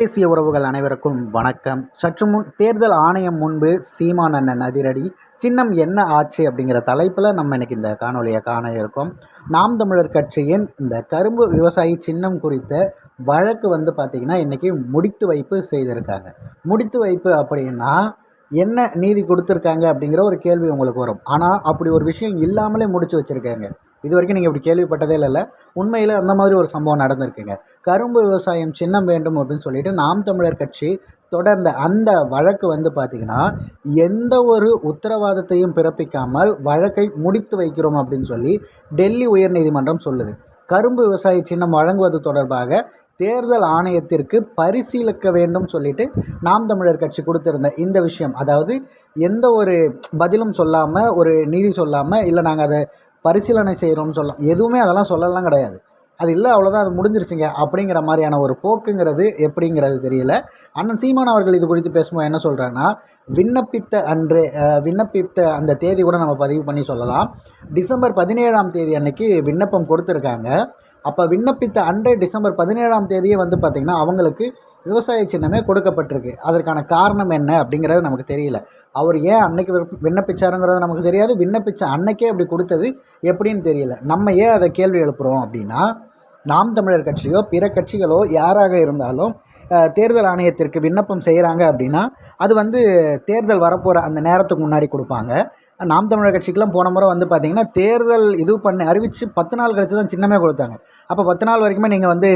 தேசிய உறவுகள் அனைவருக்கும் வணக்கம். சற்று முன் தேர்தல் ஆணையம் முன்பு சீமான் அண்ணன் அதிரடி சின்னம் என்ன ஆச்சு அப்படிங்கிற தலைப்பில் நம்ம இன்றைக்கி இந்த காணொலியை காண இருக்கோம். நாம் தமிழர் கட்சியின் இந்த கரும்பு விவசாயி சின்னம் குறித்த வழக்கு வந்து பார்த்திங்கன்னா இன்றைக்கி முடித்து வைப்பு செய்திருக்காங்க. முடித்து வைப்பு அப்படின்னா என்ன நீதி கொடுத்துருக்காங்க அப்படிங்கிற ஒரு கேள்வி உங்களுக்கு வரும். ஆனால் அப்படி ஒரு விஷயம் இல்லாமலே முடித்து வச்சுருக்காங்க. இது வரைக்கும் நீங்கள் இப்படி கேள்விப்பட்டதே இல்லைல்ல உண்மையில் அந்த மாதிரி ஒரு சம்பவம் நடந்திருக்குங்க. கரும்பு விவசாயம் சின்னம் வேண்டும் அப்படின்னு சொல்லிட்டு நாம் தமிழர் கட்சி தொடர்ந்த அந்த வழக்கு வந்து பார்த்திங்கன்னா எந்த ஒரு உத்தரவாதத்தையும் பிறப்பிக்காமல் வழக்கை முடித்து வைக்கிறோம் அப்படின்னு சொல்லி டெல்லி உயர்நீதிமன்றம் சொல்லுது. கரும்பு விவசாய சின்னம் வழங்குவது தொடர்பாக தேர்தல் ஆணையத்திற்கு பரிசீலிக்க வேண்டும் சொல்லிட்டு நாம் தமிழர் கட்சி கொடுத்துருந்த இந்த விஷயம். அதாவது எந்த ஒரு பதிலும் சொல்லாமல் ஒரு நீதி சொல்லாமல் இல்லை நாங்கள் அதை பரிசீலனை செய்கிறோம்னு சொல்லலாம் எதுவுமே அதெல்லாம் சொல்லலாம் கிடையாது. அது இல்லை அவ்வளோதான் அது முடிஞ்சிருச்சுங்க. அப்படிங்கிற மாதிரியான ஒரு போக்குங்கிறது எப்படிங்கிறது தெரியல. அண்ணன் சீமான் அவர்கள் இது குறித்து பேசும்போது என்ன சொல்கிறாங்கன்னா விண்ணப்பித்த அன்று விண்ணப்பித்த அந்த தேதி கூட நம்ம பதிவு பண்ணி சொல்லலாம். டிசம்பர் பதினேழாம் தேதி அன்னைக்கு விண்ணப்பம் கொடுத்துருக்காங்க. அப்போ விண்ணப்பித்த அன்றே டிசம்பர் பதினேழாம் தேதியே வந்து பார்த்திங்கன்னா அவங்களுக்கு விவசாய சின்னமே கொடுக்கப்பட்டிருக்கு. அதற்கான காரணம் என்ன அப்படிங்கிறது நமக்கு தெரியல. அவர் ஏன் அன்னைக்கு விண்ணப்பிச்சாருங்கிறது நமக்கு தெரியாது. விண்ணப்பித்த அன்னைக்கே அப்படி கொடுத்தது எப்படின்னு தெரியல. நம்ம ஏன் அதை கேள்வி எழுப்புகிறோம் அப்படின்னா நாம் தமிழர் கட்சியோ பிற கட்சிகளோ யாராக இருந்தாலும் தேர்தல் ஆணையத்திற்கு விண்ணப்பம் செய்கிறாங்க அப்படின்னா அது வந்து தேர்தல் வரப்போகிற அந்த நேரத்துக்கு முன்னாடி கொடுப்பாங்க. நாம் தமிழர் கட்சிக்கெலாம் போன முறை வந்து பார்த்திங்கன்னா தேர்தல் இது பண்ணி அறிவித்து பத்து நாள் கழித்து தான் சின்னமே கொடுத்தாங்க. அப்போ பத்து நாள் வரைக்குமே நீங்கள் வந்து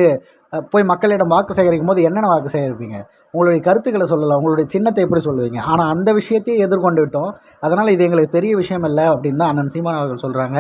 போய் மக்களிடம் வாக்கு சேகரிக்கும் போது என்னென்ன வாக்கு சேகரிப்பீங்க? உங்களுடைய கருத்துக்களை சொல்லலாம் உங்களுடைய சின்னத்தை எப்படி சொல்லுவீங்க? ஆனால் அந்த விஷயத்தையும் எதிர்கொண்டு விட்டோம். அதனால் இது எங்களுக்கு பெரிய விஷயம் இல்லை அப்படின்னு தான் அண்ணன் சீமான் அவர்கள் சொல்கிறாங்க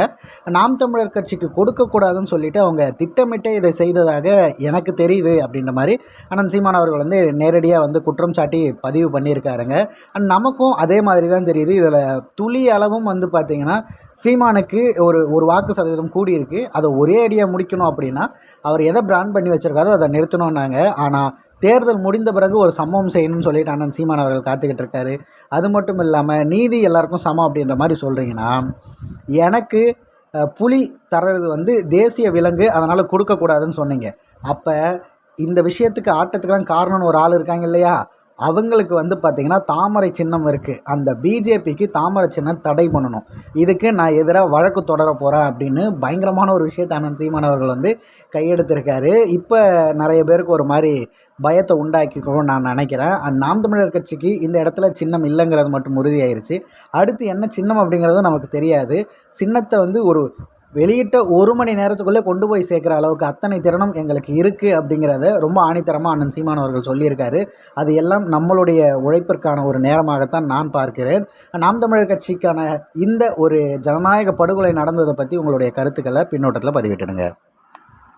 நாம் தமிழர் கட்சிக்கு கொடுக்கக்கூடாதுன்னு சொல்லிட்டு அவங்க திட்டமிட்டே இதை செய்ததாக எனக்கு தெரியுது அப்படின்ற மாதிரி அண்ணன் சீமான் அவர்கள் வந்து நேரடியாக வந்து குற்றம் சாட்டி பதிவு பண்ணியிருக்காருங்க. அண்ட் நமக்கும் அதே மாதிரி தான் தெரியுது. இதில் துளி அளவும் வந்து பார்த்திங்கன்னா சீமானுக்கு ஒரு ஒரு வாக்கு சதவீதம் கூடியிருக்கு. அதை ஒரே அடியாக முடிக்கணும் அப்படின்னா அவர் எதை பிராண்ட் பண்ணி வச்சுருக்காரோ அதை நிறுத்தணும்னாங்க. ஆனால் தேர்தல் முடிந்த பிறகு ஒரு சம்பவம் செய்யணும்னு சொல்லிட்டு அண்ணன் சீமான் அவர்கள் காத்துக்கிட்டு இருக்காரு. அது மட்டும் இல்லாமல் நீதி எல்லாருக்கும் சமம் அப்படின்ற மாதிரி சொல்கிறீங்கன்னா எனக்கு புலி தர்றது வந்து தேசிய விலங்கு அதனால் கொடுக்கக்கூடாதுன்னு சொன்னீங்க. அப்போ இந்த விஷயத்துக்கு ஆட்டத்துக்கெல்லாம் காரணம்னு ஒரு ஆள் இருக்காங்க இல்லையா? அவங்களுக்கு வந்து பார்த்திங்கன்னா தாமரை சின்னம் இருக்குது அந்த பிஜேபிக்கு தாமரை சின்னம் தடை பண்ணணும். இதுக்கு நான் எதிராக வழக்கு தொடர போகிறேன் அப்படின்னு பயங்கரமான ஒரு விஷயத்தை அண்ணன் சீமான் அவர்கள் வந்து கையெடுத்திருக்காரு. இப்போ நிறைய பேருக்கு ஒரு மாதிரி பயத்தை உண்டாக்கிக்கணும்னு நான் நினைக்கிறேன். நாம் தமிழர் கட்சிக்கு இந்த இடத்துல சின்னம் இல்லைங்கிறது மட்டும் உறுதியாயிருச்சு. அடுத்து என்ன சின்னம் அப்படிங்கிறது நமக்கு தெரியாது. சின்னத்தை வந்து ஒரு வெளியிட்ட ஒரு மணி நேரத்துக்குள்ளே கொண்டு போய் சேர்க்குற அளவுக்கு அத்தனை திறனும் எங்களுக்கு இருக்குது அப்படிங்கிறத ரொம்ப ஆணித்தரமாக அண்ணன் சீமான் அவர்கள் சொல்லியிருக்காரு. அது எல்லாம் நம்மளுடைய உழைப்பிற்கான ஒரு நேரமாகத்தான் நான் பார்க்கிறேன். நாம் தமிழர் கட்சிக்கான இந்த ஒரு ஜனநாயக படுகொலை நடந்ததை பற்றி உங்களுடைய கருத்துக்களை பின்னோட்டத்தில் பதிவிட்டுடுங்க.